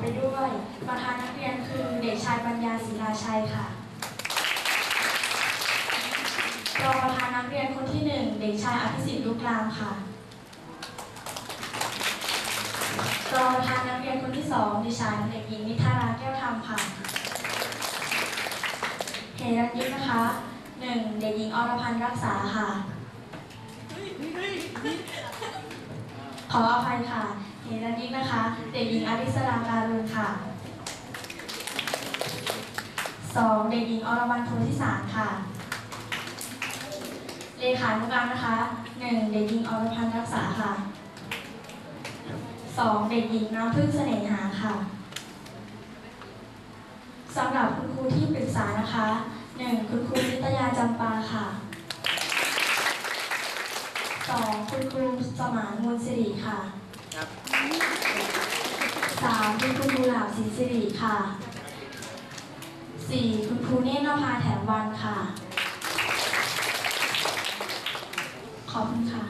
ไปด้วย ประธานนักเรียนคือเด็กชายปัญญาศิลาชัยค่ะรองประธานนักเรียนคนที่หนึ่งเด็กชายอภิสิทธิ์ลูกรามค่ะรองประธานนักเรียนคนที่สองดิฉันเด็กหญิงนิธาราแก้วธรรมค่ะเหรัญยินะคะหนึ่งเด็กหญิงอรพันธ์รักษาค่ะ ขออภัยค่ะเหรัญยิกนะคะ เด็กหญิงอริสราการุณค่ะสองเด็กหญิงอรวรรณโพธิสารค่ะ เลขานุการนะคะหนึ่งเด็กหญิงอรพันธ์รักษาค่ะสองเด็กหญิงน้ำพึ่งเสน่หาค่ะสำหรับคุณครูที่ปรึกษานะคะหนึ่งคุณครูนิตยาจำปาค่ะ สองคุณครูสมานมูลสิริค่ะสามคุณครูกุหลาบศรีสิริค่ะสี่คุณครูเนตรนภาแถมวันค่ะ ขอบคุณค่ะ